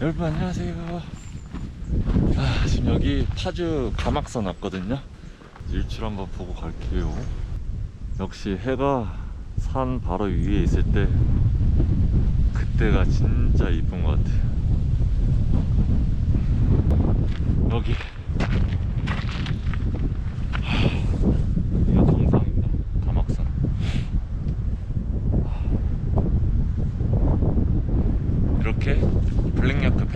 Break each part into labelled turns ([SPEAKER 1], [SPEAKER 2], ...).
[SPEAKER 1] 여러분 안녕하세요. 아, 지금 여기 파주 가막산 왔거든요. 일출 한번 보고 갈게요. 역시 해가 산 바로 위에 있을 때 그때가 진짜 이쁜 것 같아요. 여기 하, 이거 정상입니다. 가막산. 이렇게 블랙야크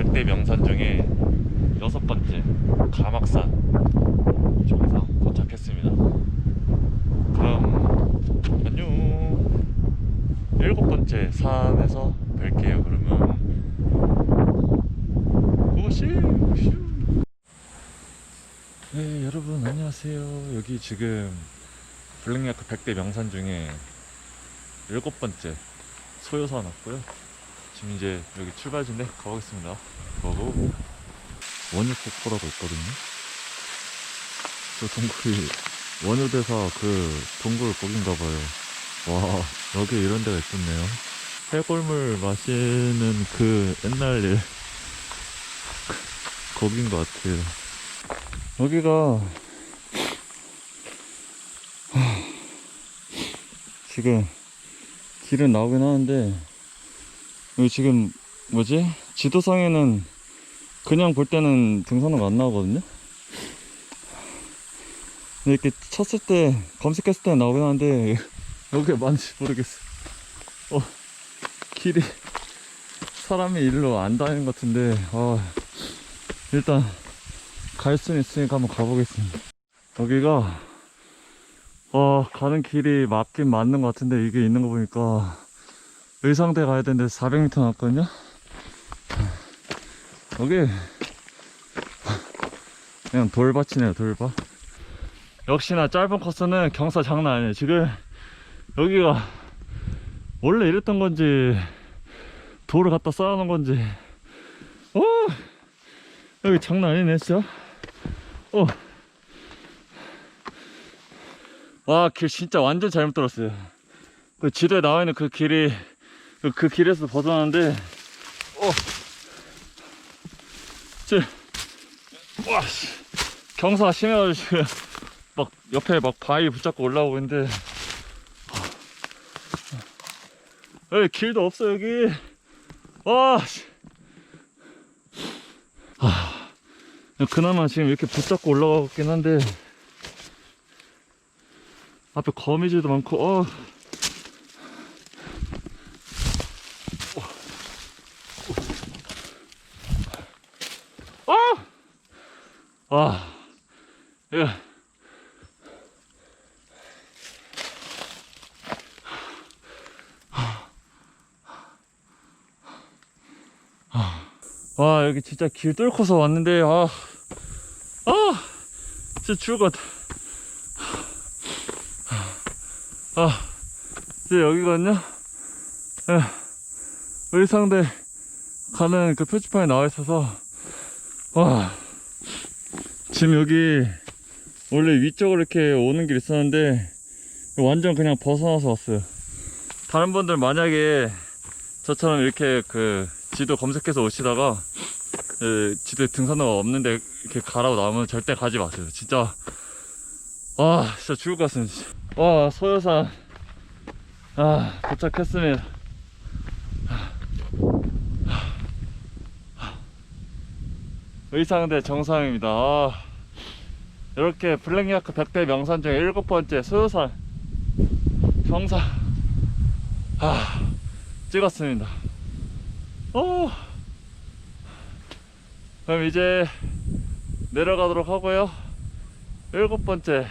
[SPEAKER 1] 100대 명산 중에 여섯 번째 가막산 정상 도착했습니다. 그럼 안녕. 일곱 번째 산에서 뵐게요. 그러면 고고씨. 네 여러분 안녕하세요. 여기 지금 블랙야크 100대 명산 중에 일곱 번째 소요산 왔고요. 지금 이제 여기 출발지인데 가보겠습니다. 가고 원유폭포라고 있거든요. 저 동굴이 원효대사 그 동굴 거긴가 봐요. 와 여기 이런 데가 있었네요. 해골물 마시는 그 옛날 일 거긴 것 같아요. 여기가 하, 지금 길은 나오긴 하는데 여기 지금 뭐지? 지도상에는 그냥 볼 때는 등산로가 안 나오거든요? 근데 이렇게 쳤을 때, 검색했을 때 나오긴 하는데, 여기에 맞는지 모르겠어. 어, 길이, 사람이 일로 안 다니는 것 같은데, 아, 일단, 갈 수는 있으니까 한번 가보겠습니다. 여기가, 어, 가는 길이 맞긴 맞는 것 같은데, 이게 있는 거 보니까, 의상대 가야 되는데 400m 남았거든요. 여기 그냥 돌밭이네요 돌밭. 역시나 짧은 코스는 경사 장난 아니에요. 지금 여기가 원래 이랬던 건지 돌을 갖다 쌓아놓은 건지 어 여기 장난 아니네 진짜. 어. 와길 진짜 완전 잘못 들었어요. 그 지도에 나와 있는 그 길이 그, 그 길에서 벗어나는데. 어. 지 와, 씨. 경사가 심해가지고 막 옆에 막 바위 붙잡고 올라오고 있는데. 여기 길도 없어 여기. 와 씨. 아, 그나마 지금 이렇게 붙잡고 올라가고 있긴 한데. 앞에 거미줄도 많고 어 와, 예. 와, 여기 진짜 길 뚫고서 왔는데, 아, 아, 진짜 죽을 것 같아. 아, 이제 여기거든요? 예. 의상대 가는 그 표지판에 나와 있어서, 와. 지금 여기 원래 위쪽으로 이렇게 오는 길 있었는데 완전 그냥 벗어나서 왔어요. 다른 분들 만약에 저처럼 이렇게 그 지도 검색해서 오시다가 그 지도에 등산로가 없는데 이렇게 가라고 나오면 절대 가지 마세요. 진짜 아 진짜 죽을 것 같습니다. 와 소요산 아 도착했습니다. 의상대 정상입니다. 아, 이렇게 블랙야크 100대 명산 중에 일곱 번째 소요산 정상 아, 찍었습니다. 오, 그럼 이제 내려가도록 하고요. 일곱 번째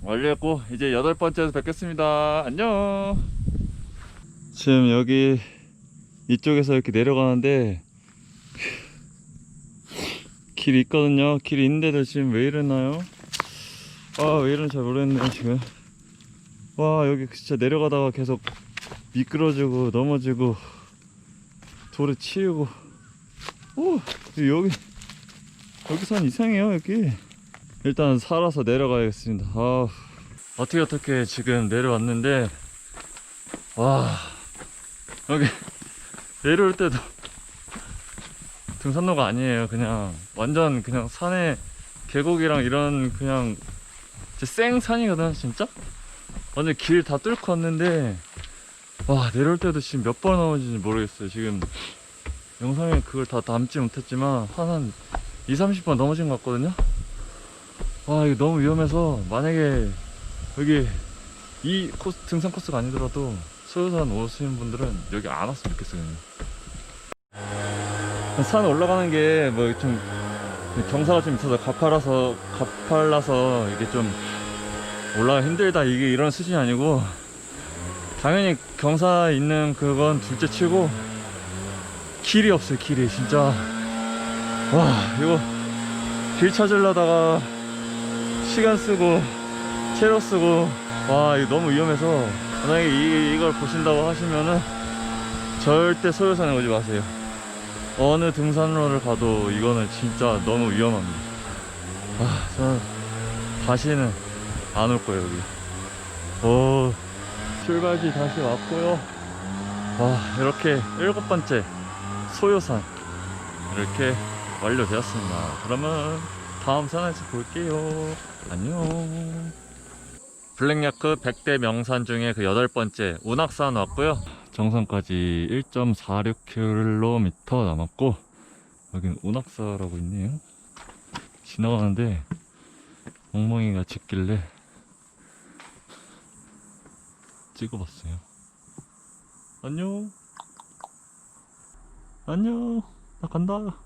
[SPEAKER 1] 완료했고 이제 여덟 번째에서 뵙겠습니다. 안녕. 지금 여기 이쪽에서 이렇게 내려가는데 길이 있거든요. 길이 있는데도 지금 왜 이러나요? 아, 왜 이러는지 잘 모르겠네요, 지금. 와, 여기 진짜 내려가다가 계속 미끄러지고, 넘어지고, 돌에 치이고. 오, 여기, 여기 산 이상해요, 여기. 일단 살아서 내려가야겠습니다. 아, 어떻게 어떻게 지금 내려왔는데, 와, 여기 내려올 때도 등산로가 아니에요. 그냥 완전 그냥 산에 계곡이랑 이런 그냥 생산이거든 진짜. 완전 길 다 뚫고 왔는데 와 내려올 때도 지금 몇 번 넘어진지 모르겠어요. 지금 영상에 그걸 다 담지 못했지만 한 한 2, 30번 넘어진 것 같거든요. 와 이거 너무 위험해서 만약에 여기 이 코스 등산 코스가 아니더라도 소요산 오시는 분들은 여기 안 왔으면 좋겠어요. 산 올라가는 게 뭐 좀 경사가 좀 있어서 가파라서 가팔라서 이게 좀 올라가 힘들다. 이게 이런 수준이 아니고 당연히 경사 있는 그건 둘째 치고 길이 없어요 길이. 진짜. 와 이거 길 찾으려다가 시간 쓰고 체력 쓰고. 와 이거 너무 위험해서 만약에 이, 이걸 보신다고 하시면은 절대 소요산에 오지 마세요 어느 등산로를 가도 이거는 진짜 너무 위험합니다. 아 저는 다시는 안 올 거예요 여기. 오 출발지 다시 왔고요. 와 이렇게 일곱 번째 소요산 이렇게 완료되었습니다. 그러면 다음 산에서 볼게요. 안녕. 블랙야크 100대 명산 중에 그 여덟 번째 운악산 왔고요 정상까지 1.46km 남았고 여긴 운악사라고 있네요. 지나가는데 멍멍이가 짖길래 찍어봤어요. 안녕. 안녕. 나 간다.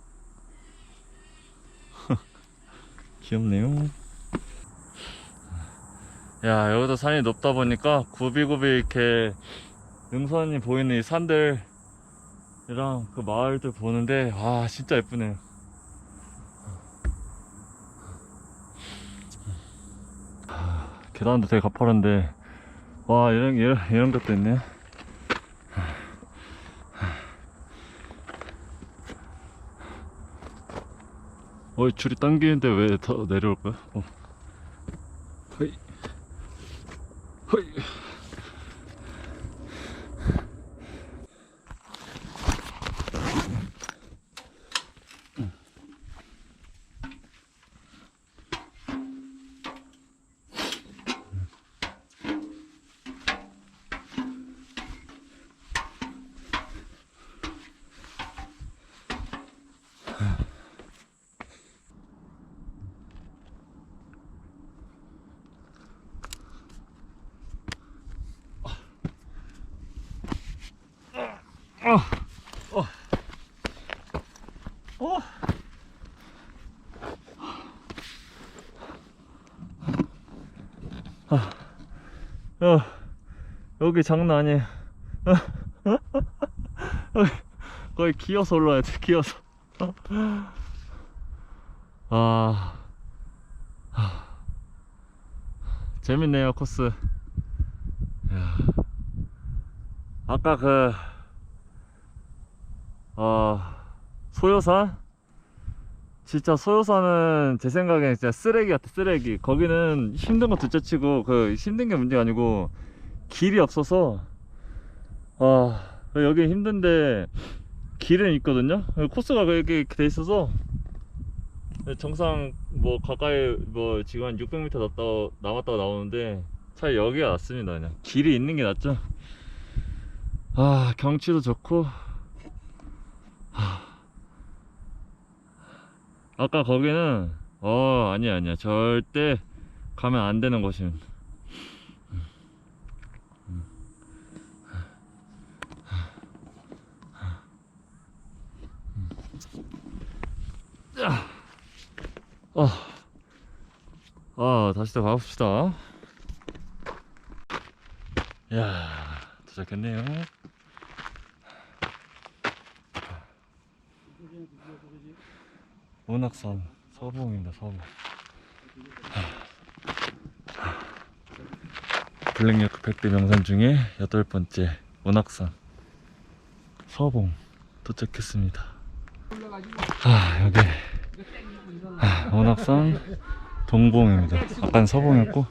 [SPEAKER 1] 귀엽네요. 야 여기도 산이 높다 보니까 굽이굽이 이렇게 능선이 보이는 이 산들이랑 그 마을들 보는데 와 진짜 예쁘네요 하, 계단도 되게 가파른데 와 이런 이런, 이런 것도 있네 어이 줄이 당기는데 왜 더 내려올 거야? 어. 허이 허이 어. 아, 야, 여기 장난 아니에요. 거의 기어서 올라야 돼, 기어서. 아, 아, 재밌네요, 코스. 야, 아까 그, 어, 소요산? 진짜 소요산은 제 생각엔 진짜 쓰레기 같아 쓰레기 거기는 힘든 거 둘째치고 그 힘든 게 문제가 아니고 길이 없어서. 아 여기 힘든데 길은 있거든요. 코스가 이렇게 돼 있어서. 정상 뭐 가까이 뭐 지금 한 600m 남았다, 남았다가 나오는데 차라리 여기가 낫습니다 그냥. 길이 있는 게 낫죠. 아 경치도 좋고. 아까 거기는 어 아니야 아니야. 절대 가면 안 되는 곳입니다 어, 아 다시 또 가봅시다. 야 도착했네요. 문학산 서봉입니다 서봉 블랙야크 100대 명산 중에 여덟 번째 문학산 서봉 도착했습니다. 아 여기 아, 문학산 동봉입니다. 아까는 서봉이었고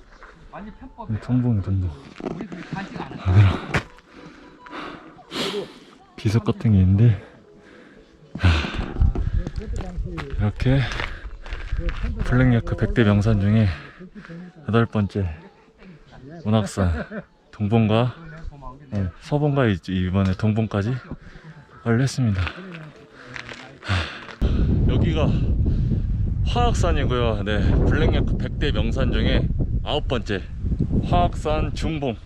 [SPEAKER 1] 여기 동봉이 동봉 여기랑 비석 같은 게 있는데. 이렇게 블랙야크 100대 명산 중에 여덟 번째 문학산 동봉과 네, 서봉과 이번에 동봉까지 완료했습니다. 하, 여기가 화학산이고요. 네, 블랙야크 100대 명산 중에 아홉 번째 화학산 중봉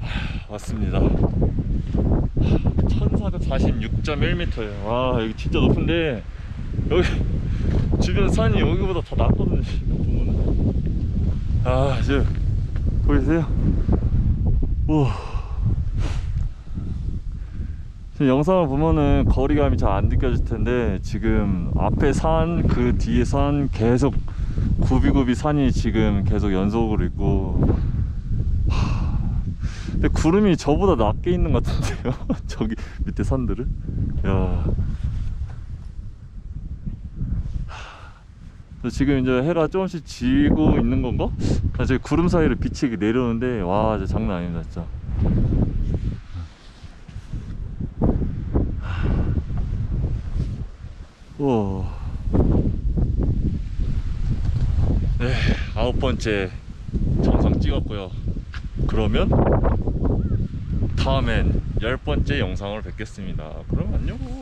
[SPEAKER 1] 하, 왔습니다. 1446.1m예요. 와 여기 진짜 높은데 여기 주변 산이 여기보다 더 낮거든요. 아 지금 보이세요? 우와. 영상을 보면은 거리감이 잘 안 느껴질 텐데 지금 앞에 산 그 뒤에 산 계속 굽이굽이 산이 지금 계속 연속으로 있고 하, 근데 구름이 저보다 낮게 있는 것 같은데요? 저기 밑에 산들은? 야. 하, 지금 이제 해가 조금씩 지고 있는 건가? 아, 저기 구름 사이로 빛이 내려오는데 와 진짜 장난 아닙니다 진짜 우와. 네, 아홉 번째 정상 찍었고요. 그러면 다음엔 열 번째 영상을 뵙겠습니다. 그럼 안녕.